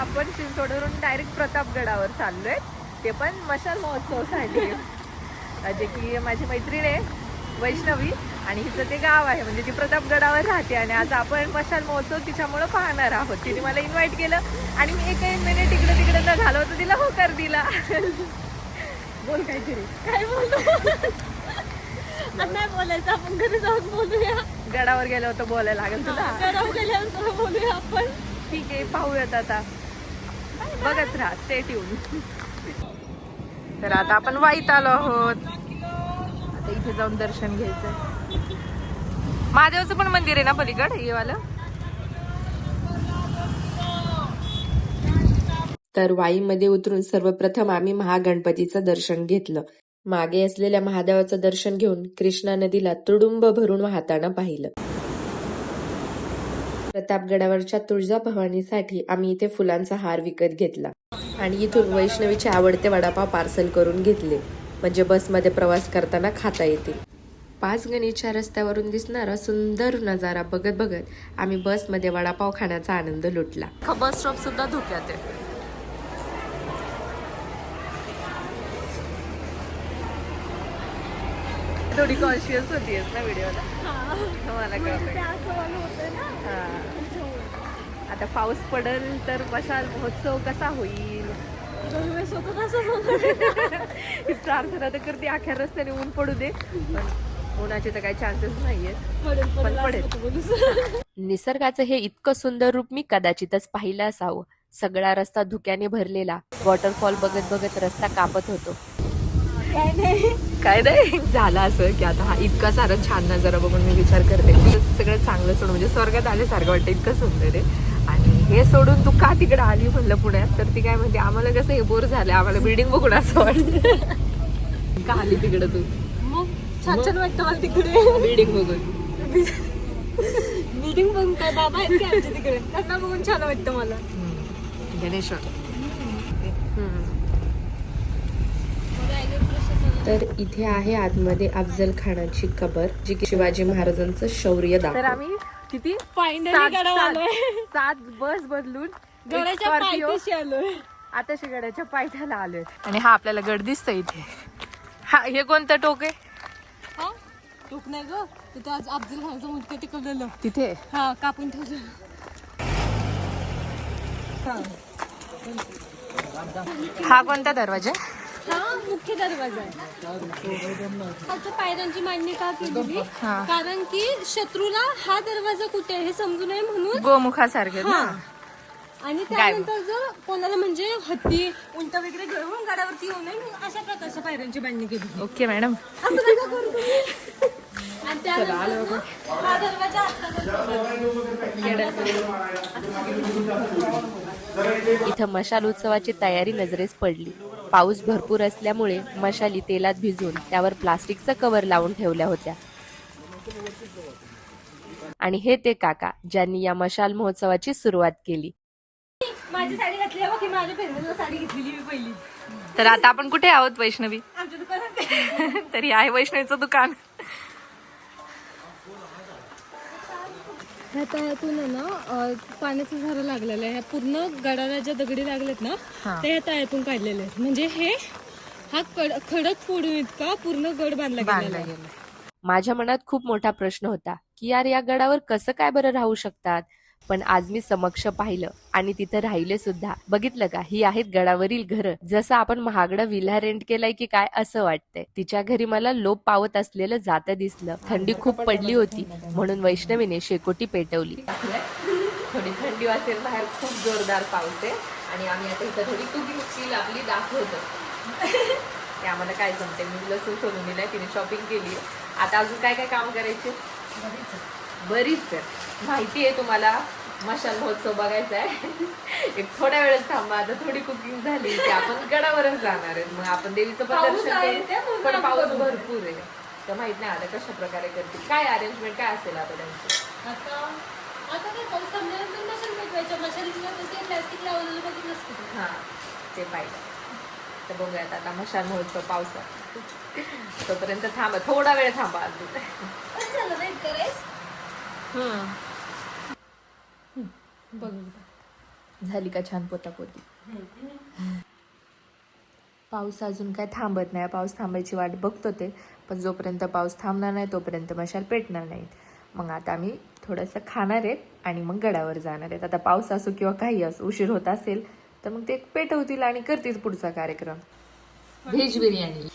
आपण चिंचवडवरून डायरेक्ट प्रतापगडावर चाललोय. ते पण मशाल महोत्सवसाठी जे की माझी मैत्रीण आहे वैष्णवी. आणि हिचं ते गाव आहे म्हणजे ती प्रतापगडावर राहते. आणि आज आपण मशाल महोत्सव तिच्यामुळं पाहणार आहोत. तिने मला इन्व्हाइट केलं आणि मी एकही मिनिट इकडे तिकडे न झालं होतं तिला होकार दिला. बोल काहीतरी. काय बोलू? आता नाही बोलायचं. आपण घरी जाऊन बोलूया. गडावर गेलं होतं बोलायला लागेल तुला. गरम गेल्यानंतर बोलूया आपण. ठीक आहे पाहूयात आता. बघत राहा स्टेट येऊन तर आता आपण वाईत आलो आहोत. आता इथे जाऊन दर्शन घ्यायचं महादेवाचं पण मंदिर आहे ना पलीकड हे वालं? तर वाईमध्ये उतरून सर्वप्रथम आम्ही महागणपतीचं दर्शन घेतलं. मागे असलेल्या महादेवाचं दर्शन घेऊन कृष्णा नदीला तुडुंब भरून वाहताना पाहिलं. प्रतापगडावरच्या तुळजाभवानीसाठी आम्ही इथे फुलांचा हार विकत घेतला. आणि इथून वैष्णवीचे आवडते वडापाव पार्सल करून घेतले. म्हणजे बसमध्ये प्रवास करताना खाता येतील. पाच गणीच्या रस्त्यावरून दिसणारा सुंदर नजारा बघत बघत आम्ही बसमध्ये वडापाव खाण्याचा आनंद लुटला. बस स्टॉप सुद्धा धोक्यात आहे. थोडी कॉन्शियस होतीयस ना व्हिडिओला? मला हा. आता पाऊस पडेल तर मशाल महोत्सव कसा होईल? ही प्रार्थना तर करते अख्या रस्त्याने ऊन पडू दे. पण उन्हाचे तर काही चान्सेस नाहीये पडेल पण पडेल. निसर्गाचं हे इतकं सुंदर रूप मी कदाचितच पाहिलं असावं. सगळा रस्ता धुक्याने भरलेला. वॉटरफॉल बघत बघत रस्ता कापत होतो. काय नाही झालं असं की आता हा इतका सारा छान नजारा बघून मी विचार करते. सगळं चांगलं सोडून म्हणजे स्वर्गात आल्यासारखं वाटतं इतकं सुंदर आहे. आणि हे सोडून तू का तिकडे आली म्हणलं पुण्यात? तर ती काय म्हणते आम्हाला कसं हे बोर झालं आम्हाला बिल्डिंग बघून असं वाटतं. का आली तिकडे तू? मग छान छान वाटतं मला तिकडे. बिल्डिंग बघून. मीटिंग बघून काय बाबा आहेत तिकडे. त्यांना बघून छान वाटतं मला. गणेश्वर तर इथे आहे आतमध्ये अफजल खानाची कबर जी की शिवाजी महाराजांचं शौर्य तर दाखव आम्ही किती? फायनली सात- बस बदलून आलोय. आता गडाच्या पायथ्याला आलोय. आणि हा आपल्याला गड दिसतोय इथे. हा हे कोणतं टोक आहे? हा? टोक नाही ग. तिथं आज अफजल खानचं मुलगा टिकवलेलं. तिथे? हा कापून ठेवलं हा कोणता दरवाजा? हा मुख्य दरवाजा आहे. खालच्या पायऱ्यांची मांडणी का केलेली? हा. कारण की शत्रूला हा दरवाजा कुठे आहे हे समजू नये म्हणून गोमुखासारखे हा. ना आणि त्यानंतर जर कोणाला म्हणजे हत्ती उंट वगैरे घेऊन गाड्यावरती येऊ नये म्हणून अशा प्रकारच्या पायऱ्यांची बांधणी केली. Okay madam. असं नका करू तुम्ही. आणि त्यानंतर ना हा दरवाजा इथं मशाल उत्सवाची तयारी नजरेस पडली. पाऊस भरपूर असल्यामुळे मशाली तेलात भिजून त्यावर प्लास्टिकचं कव्हर लावून ठेवल्या होत्या. आणि हे ते काका ज्यांनी या मशाल महोत्सवाची सुरुवात केली. माझी साडी घातली ही माझ्या फेरवेलला साडी घेतलेली मी पहिली. तर आता आपण कुठे आहोत वैष्णवी? आमच्या दुकानात. तरी आहे वैष्णवीचं दुकान. ह्या तळ्यातून आहे ना पाण्याचं झाडं लागलेलं आहे. ह्या पूर्ण गडाला ज्या दगडी लागलेत ना. ते ह्या तळ्यातून काढलेले आहेत. म्हणजे हे हा कड खडक फोडून इतका पूर्ण गड बांधला गेलेला आहे. माझ्या मनात खूप मोठा प्रश्न होता की यार या गडावर कसं काय बरं राहू शकतात? पण आज मी समक्ष पाहिलं आणि तिथं राहिले सुद्धा. बघितलं का? ही आहेत गडावरील घरं. जसं आपण महागडं विला रेंट केलाय की काय असं वाटतंय. तिच्या घरी मला लोप पावत असलेलं जातं दिसलं. थंडी खूप पडली होती. म्हणून वैष्णवीने शेकोटी पेटवली. थोडी थंडी वाटेल बाहेर खूप जोरदार पावते आणि आम्ही आता इथं थोडी तुगी स्किल आपली दाखवतो. ते आम्हाला काय जमते मी लसूण सोडून दिलाय तिने शॉपिंग केली. आता अजून काय काय काम करायचे? बरीच आहे. माहिती आहे तुम्हाला. मशाल महोत्सव बघायचा आहे एक थोड्या वेळच थांबा आता थोडी कुकिंग झाली की आपण गडावरच जाणार आहे. मग आपण देवीचं पण दर्शन पण पाऊस. भरपूर आहे. तर माहीत नाही आता कशा प्रकारे करतील काय अरेंजमेंट काय असेल आता त्यांची? आता आता काय पाऊस थांबल्यानंतर मशाल पेटवायच्या मशालीला ते प्लॅस्टिक लावलेलं बघितलंच की तू. हा ते पाहिजे तर बघूयात आता मशाल महोत्सव पावसात. तोपर्यंत थांबा. थोडा वेळ थांबा अजून. झालं रेस बघ झाली का छान पोतापोती? पाऊस अजून काय थांबत नाही. पाऊस थांबायची वाट बघतो ते. पण जोपर्यंत पाऊस थांबणार नाही तोपर्यंत मशाल पेटणार नाहीत. मग आता आम्ही थोडंसं खाणार आहेत आणि मग गडावर जाणार आहेत. आता पाऊस असो किंवा काही असो उशीर होत असेल तर मग ते पेटवतील आणि करतील पुढचा कार्यक्रम. व्हेज बिर्याणी.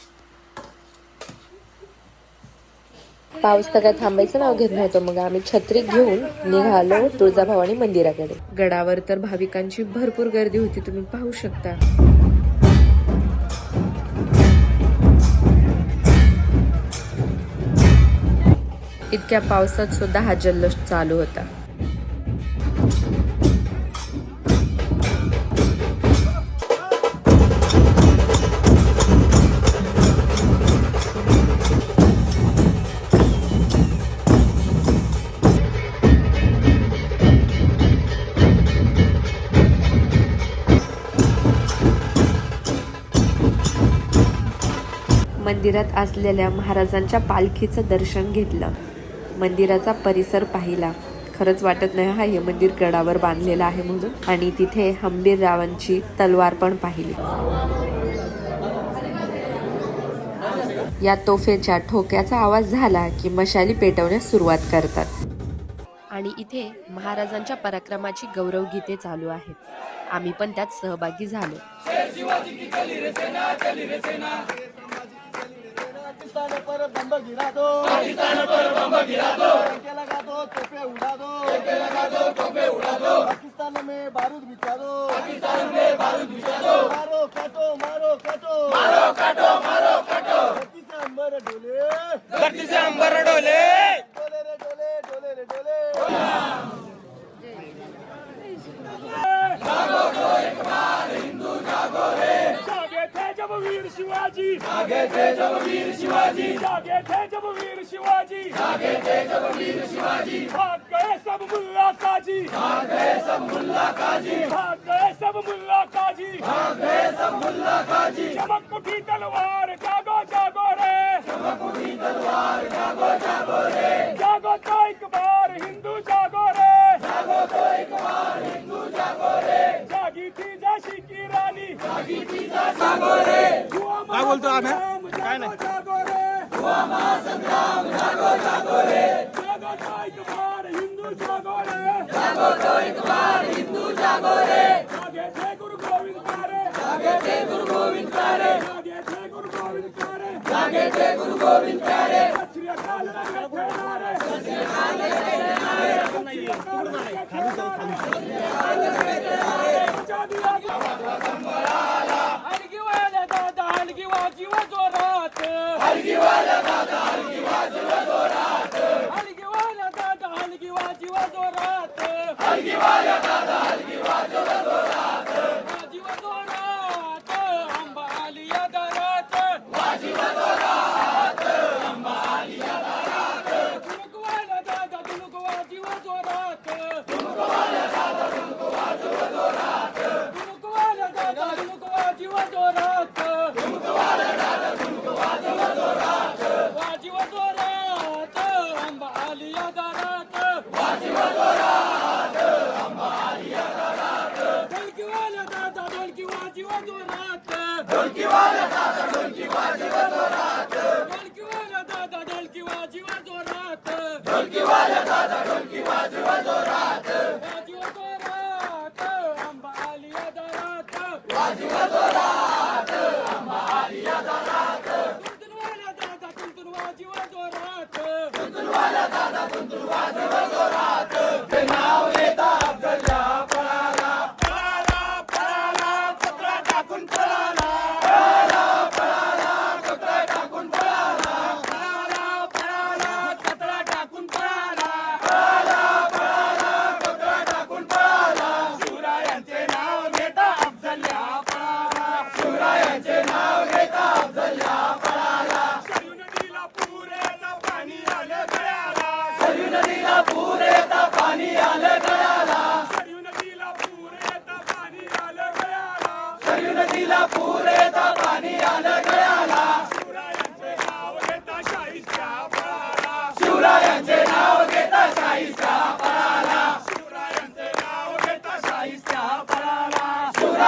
पाऊस तर काय थांबायचं नाव घेत नव्हतं. मग आम्ही छत्री घेऊन निघालो तुळजाभवानी मंदिराकडे. गडावर तर भाविकांची भरपूर गर्दी होती तुम्ही पाहू शकता. इतक्या पावसात सुद्धा हा जल्लोष चालू होता. मंदिरात असलेल्या महाराजांच्या पालखीचं दर्शन घेतलं. मंदिराचा परिसर पाहिला. खरंच वाटत नाही हा हे मंदिर गडावर बांधलेलं आहे म्हणून. आणि तिथे हंबीर रावांची तलवार पण पाहिली. या तोफेच्या ठोक्याचा आवाज झाला की मशाली पेटवण्यास सुरुवात करतात. आणि इथे महाराजांच्या पराक्रमाची गौरवगीते चालू आहेत. आम्ही पण त्यात सहभागी झालो. પાકિસ્તાન પર બંબ ગિરા દો પાકિસ્તાન પર બંબ ગિરા દો ટેકે લગા દો તોપે ઉડા દો ટેકે લગા દો તોપે ઉડા દો પાકિસ્તાન મે બારૂદ બિછા દો પાકિસ્તાન મે બારૂદ બિછા દો મારો કાટો મારો કાટો મારો કાટો મારો કાટો ધરતી સે અંબર ડોલે ધરતી સે અંબર ડોલે ડોલે રે ડોલે ડોલે રે ડોલે જાગો કો એક બાર હિન્દુ જાગો રે वीर शिवाजी. जागे थे जब वीर शिवाजी. जागे थे जब वीर शिवाजी. जागे थे जब वीर शिवाजी. भाग गए सब मुल्ला काजी. भाग गए सब मुल्ला काजी. भाग गए सब मुल्ला काजी. भाग गए सब मुल्ला काजी. चमक उठी तलवार जागो जागो रे. चमक उठी तलवार जागो जागो रे. जागो तो एक बार हिंदू जागो रे. जागो तो एक बार हिंदू जागो रे. काय बोलतो आम्ही काय नाही जागो रे हुआ महासंग्राम que vaya a nadar.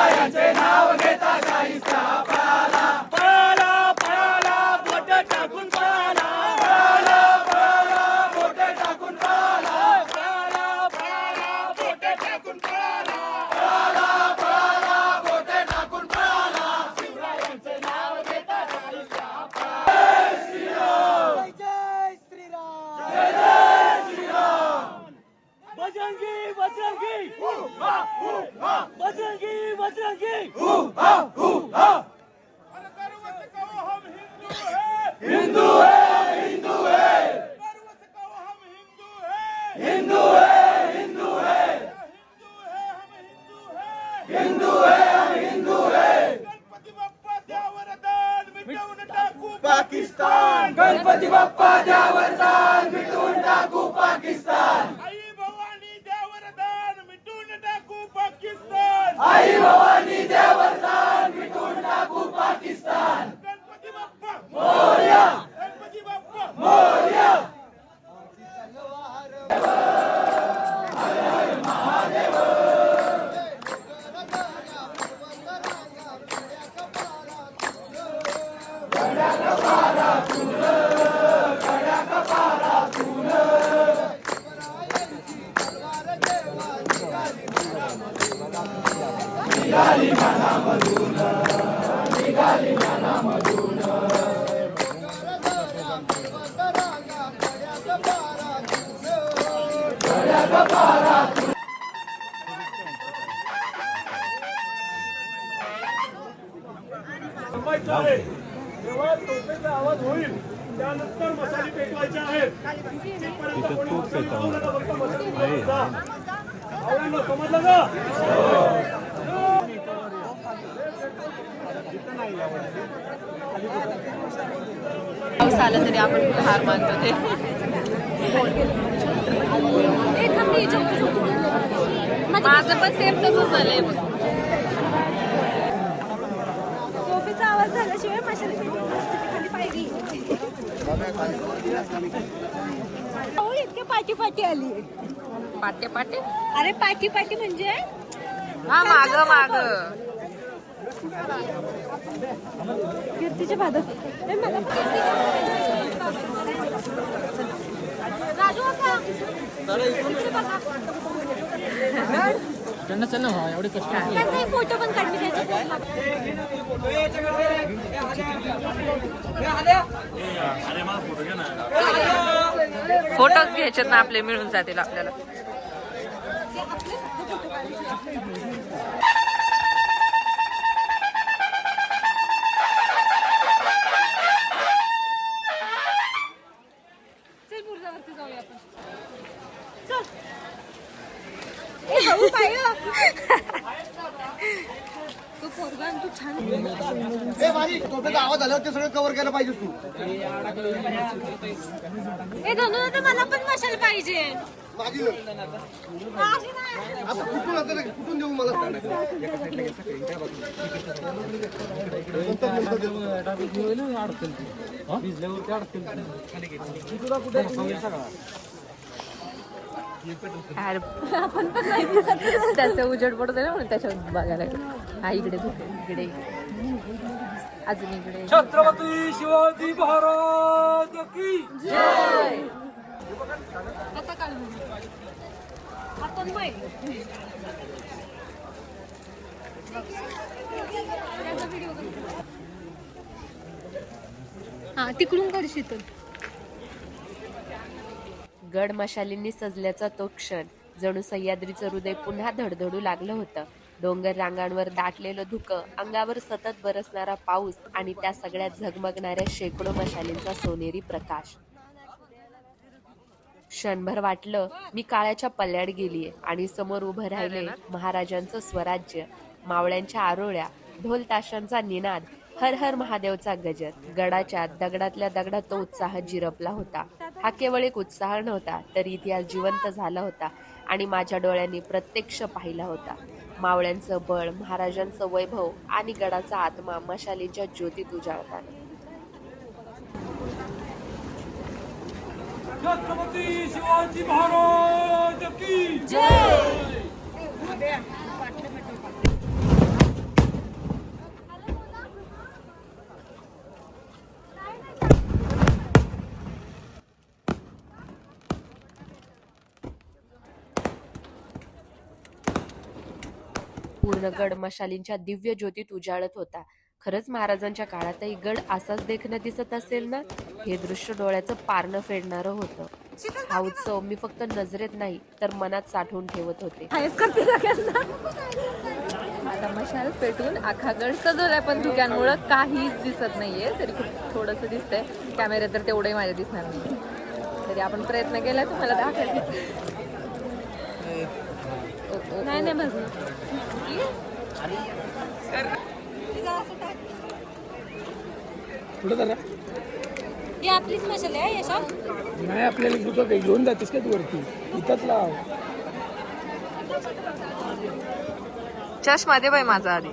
यांचे नाव घेता काही थांबायचं आहे. जेव्हा तोफेचा आवाज होईल त्यानंतर मसाले पेटवायचे आहेत. समजलं का? पाऊस आला तरी आपण हार मानतो ते. माझं पण सेम तसंच झालंय बघ. टोपीचा आवाज झाल्याशिवाय माशाला पेटवून नसते ती खाली पायरी अहो, इतके पाठी पाठी आली. पाटे पाटे अरे पाठी पाठी म्हणजे? हा माग माग. कीर्तीच्या भागात ए, मला राजू काका. इथे बघा. त्यांचा एक फोटो पण. फोटोच घ्यायचे ना आपले मिळून जातील आपल्याला ते सगळं कव्हर करायला पाहिजे तू धनु मला पण मशाल पाहिजे माझी माझी नाही. आता कुठून आता कुठून देऊ मला नंतर देऊ. यार, त्याचं उजेड पडतो ना म्हणून त्याच्यावर बघायला. हा इकडे इकडे अजून इकडे. छत्रपती शिवाजी महाराज की आता काढ आपण बाई हा तिकडून काढ शीतल. गड मशालींनी सजल्याचा तो क्षण जणू सह्याद्रीचं हृदय पुन्हा धडधडू लागलं होतं. डोंगर रांगांवर दाटलेलं धुकं अंगावर सतत बरसणारा पाऊस आणि त्या सगळ्यात झगमगणाऱ्या शेकडो मशालींचा सोनेरी प्रकाश. क्षणभर वाटलं मी काळाच्या पल्ल्याड गेलीये आणि समोर उभं राहिले महाराजांचं स्वराज्य मावळ्यांच्या आरोळ्या ढोल ताशांचा निनाद हर हर महादेवचा गजर. गडाच्या दगडातल्या दगडात तो उत्साह जिरपला होता. हा केवळ एक उत्साह नव्हता तर इतिहास जिवंत झाला होता आणि माझ्या डोळ्यांनी प्रत्यक्ष पाहिला होता. मावळ्यांचं बळ महाराजांचं वैभव आणि गडाचा आत्मा मशालीच्या ज्योतीत उजाळताना छत्रपती शिवाजी महाराज की पूर्ण गड मशालींच्या दिव्य ज्योतीत उजाळत होता. खरंच महाराजांच्या काळातही गड असाच देखणं दिसत असेल ना? हे दृश्य डोळ्याचं पारणं फेडणारं होतं. हा उत्सव मी फक्त नजरेत नाही तर मनात साठवून ठेवत होते. आता मशाल पेटून आखागड सजवलाय पण धुक्यांमुळं काहीच दिसत नाहीये. तरी खूप थोडंसं दिसतंय. कॅमेरे तर तेवढे माझ्या दिसणार नाही. तरी आपण प्रयत्न केला तुम्हाला दाखवायला. नाही नाही जरा? ही आपलीच मशाली आहे यशा. नाही आपल्याला कुठं काही घेऊन जातेस का तू वरती? इथंच लाव. चष्मा दे बाई माझा आधी.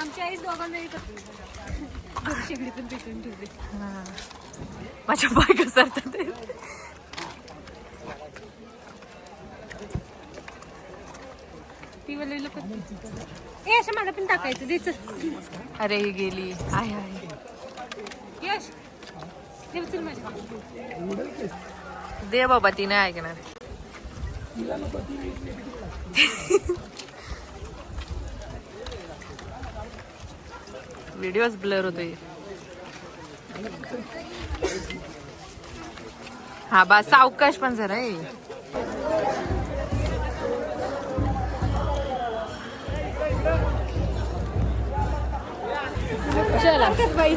आमच्या आईच दोघांना माझ्या बाय घसरतात. ते. ती वाली लोक ए अशा मला पण टाकायचं द्यायचं अरे ही गेली. आहे आहे यश दे उचल माझ्या दे बाबा ती नाही ऐकणार. व्हिडिओच ब्लर होतोय. हा बा सावकाश पण जरा आहे चला काय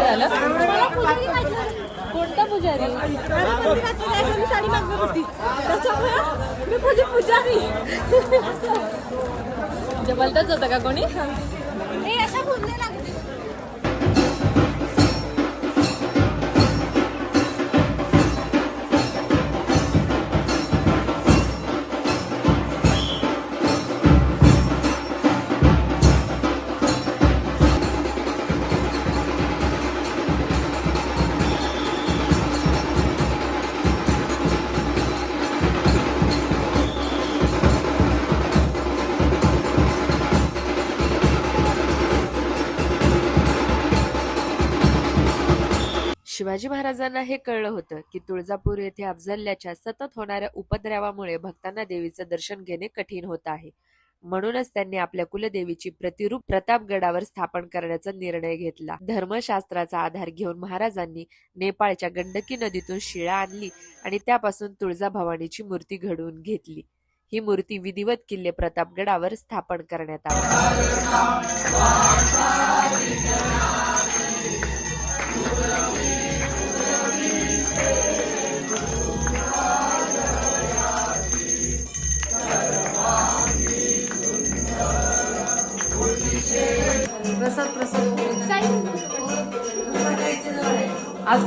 झालं? कोणता पुजारी? मी साडी मागणार होती. त्याच्यामुळे मी पूजा पुजारी. होतं का कोणी? शिवाजी महाराजांना हे कळलं होतं की तुळजापूर येथे अफजल्याच्या सतत होणाऱ्या उपद्रवामुळे भक्तांना देवीचं दर्शन घेणे कठीण होत आहे. म्हणूनच त्यांनी आपल्या कुलदेवीची प्रतिरूप प्रतापगडावर स्थापन करण्याचा निर्णय घेतला. धर्मशास्त्राचा आधार घेऊन महाराजांनी नेपाळच्या गंडकी नदीतून शिळा आणली आणि त्यापासून तुळजाभवानीची मूर्ती घडवून घेतली. ही मूर्ती विधिवत किल्ले प्रतापगडावर स्थापन करण्यात आली. प्रसाद प्रसाद. आज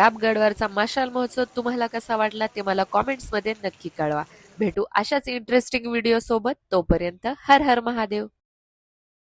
प्रतापगडवरचा मशाल महोत्सव तुम्हाला कसा वाटला ते मला कॉमेंट्समध्ये नक्की कळवा. भेटू अशाच इंटरेस्टिंग व्हिडिओ सोबत. तोपर्यंत हर हर महादेव.